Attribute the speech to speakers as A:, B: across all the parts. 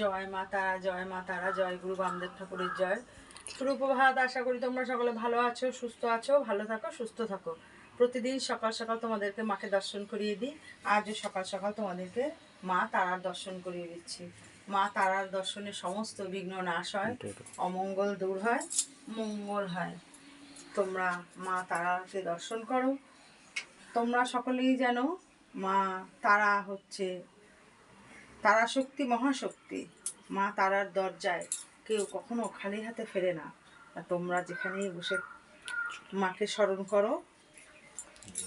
A: জয় মা তারা জয় মা তারা জয় গুরু বামদেব ঠাকুরের জয়। সুপ্রভাত আশা করি তোমরা সকলে ভালো আছো সুস্থ আছো ভালো থাকো সুস্থ থাকো। প্রতিদিন সকাল সকাল তোমাদেরকে মাকে দর্শন করিয়ে দিই। আজও সকাল সকাল তোমাদেরকে মা তারার দর্শন করিয়ে দিচ্ছি। মা তারার দর্শনে সমস্ত বিঘ্ন নাশ হয় অমঙ্গল দূর হয় মঙ্গল হয়। তোমরা মা তারাকে দর্শন করো। তোমরা সকলেই জানো মা তারা হচ্ছে তারা শক্তি মহাশক্তি। মা তারার দরজায় কেউ কখনো খালি হাতে ফেরে না। আর তোমরা যেখানেই বসে মাকে স্মরণ করো,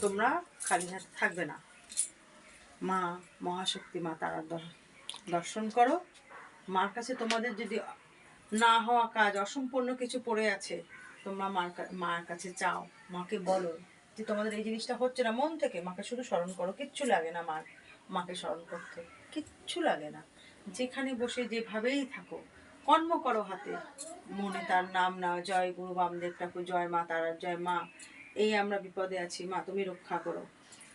A: তোমরা খালি হাতে থাকবে না। মা মহাশক্তি, মা তারার দর্শন করো। মার কাছে তোমাদের যদি না হওয়া কাজ, অসম্পূর্ণ কিছু পড়ে আছে, তোমরা মার মার কাছে চাও। মাকে বলো যে তোমাদের এই জিনিসটা হচ্ছে না মন থেকে। মাকে শুধু স্মরণ করো, কিচ্ছু লাগে না মার, মাকে স্মরণ করতে। কিচ্ছু লাগে না। যেখানে বসে যেভাবেই থাকো, কর্ম করো হাতে। মনে তার নাম নাও জয় গুরু বামদেব ঠাকুর, জয় মা তারার, জয় মা। এই আমরা বিপদে আছি, মা তুমি রক্ষা করো।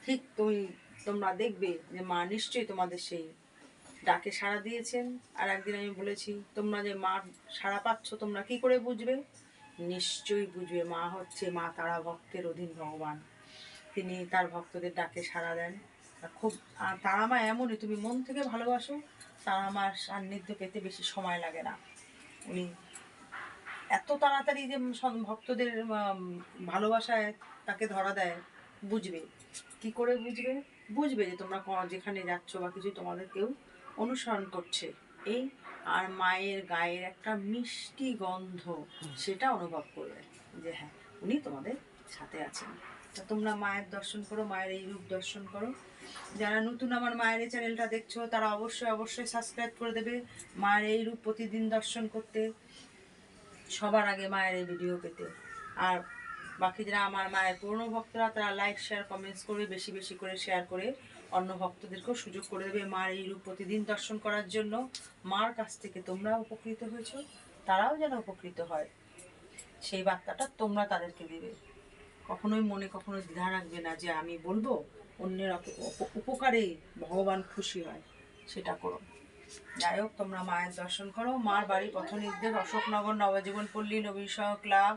A: ঠিক তুমি, তোমরা দেখবে যে মা নিশ্চয়ই তোমাদের সেই ডাকে সাড়া দিয়েছেন। আর একদিন আমি বলেছি, তোমরা যে মা সাড়া পাচ্ছ, তোমরা কি করে বুঝবে? নিশ্চয়ই বুঝবে, মা হচ্ছে মা তারা ভক্তের অধীন ভগবান। তিনি তার ভক্তদের ডাকে সাড়া দেন। খুব তারা মা এমনই, তুমি মন থেকে ভালোবাসো তারা মার সান্নিধ্য পেতে বেশি সময় লাগে না। উনি এত তাড়াতাড়ি যে ভক্তদের ভালোবাসায় তাকে ধরা দেয়, বুঝবে। কি করে বুঝবে? বুঝবে যে তোমরা যেখানে যাচ্ছ বা কিছু তোমাদের কেউ অনুসরণ করছে। এই আর মায়ের গায়ের একটা মিষ্টি গন্ধ, সেটা অনুভব করবে যে হ্যাঁ উনি তোমাদের সাথে আছেন তা তোমরা মায়ের দর্শন করো, মায়ের এই রূপ দর্শন করো। যারা নতুন আমার মায়ের এই চ্যানেলটা দেখছ, তারা অবশ্যই অবশ্যই সাবস্ক্রাইব করে দেবে মায়ের এই রূপ প্রতিদিন দর্শন করতে। সবার আগে মায়ের এই ভিডিও পেতে। আর বাকি যারা আমার মায়ের পুরনো ভক্তরা, তারা লাইক শেয়ার কমেন্টস করে, বেশি বেশি করে শেয়ার করে অন্য ভক্তদেরকেও সুযোগ করে দেবে মার এই রূপ প্রতিদিন দর্শন করার জন্য। মার কাছ থেকে তোমরা উপকৃত হয়েছো, তারাও যেন উপকৃত হয়। সেই বার্তাটা তোমরা তাদেরকে দেবে। কখনোই মনে কখনো দ্বিধা রাখবে না যে আমি বলব, অন্যের উপকারে ভগবান খুশি হয়, সেটা করো। যাই হোক, তোমরা মায়ের দর্শন করো। মার বাড়ি পথ নির্দেশ Ashoknagar Nabajiban Palli নবীসহ club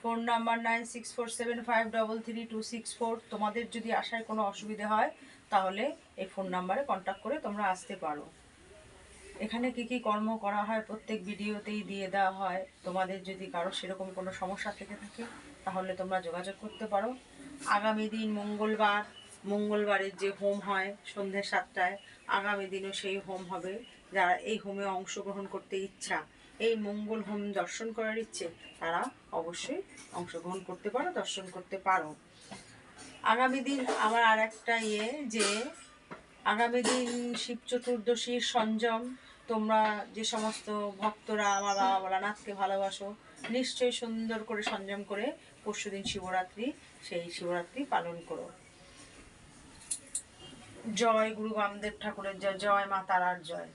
A: phone number nine six four seven five double three two six four. তোমাদের যদি আসায় কোনো অসুবিধা হয়, তাহলে এই ফোন নাম্বারে কন্ট্যাক্ট করে তোমরা আসতে পারো। এখানে কি কি কর্ম করা হয় প্রত্যেক ভিডিওতেই দিয়ে দেওয়া হয়। তোমাদের যদি কারও সেরকম কোনো সমস্যা থেকে থাকে, তাহলে তোমরা যোগাযোগ করতে পারো। আগামী দিন মঙ্গলবার, মঙ্গলবারের যে হোম হয় সন্ধ্যে সাতটায়, আগামী দিনও সেই হোম হবে। যারা এই হোমে অংশগ্রহণ করতে ইচ্ছা, এই মঙ্গল হোম দর্শন করার ইচ্ছে, তারা অবশ্যই অংশগ্রহণ করতে পারো, দর্শন করতে পারো। আগামী দিন আমার আর একটা ইয়ে যে, আগামী দিন শিব চতুর্দশীর সঞ্জম তোমরা যে সমস্ত ভক্তরা, আমার বাবা ভোলানাথকে ভালোবাসো, নিশ্চয়ই সুন্দর করে সংযম করে পরশুদিন শিবরাত্রি, সেই শিবরাত্রি পালন করো। জয় গুরু বামদেব ঠাকুরের জয় জয় মা তারার জয়।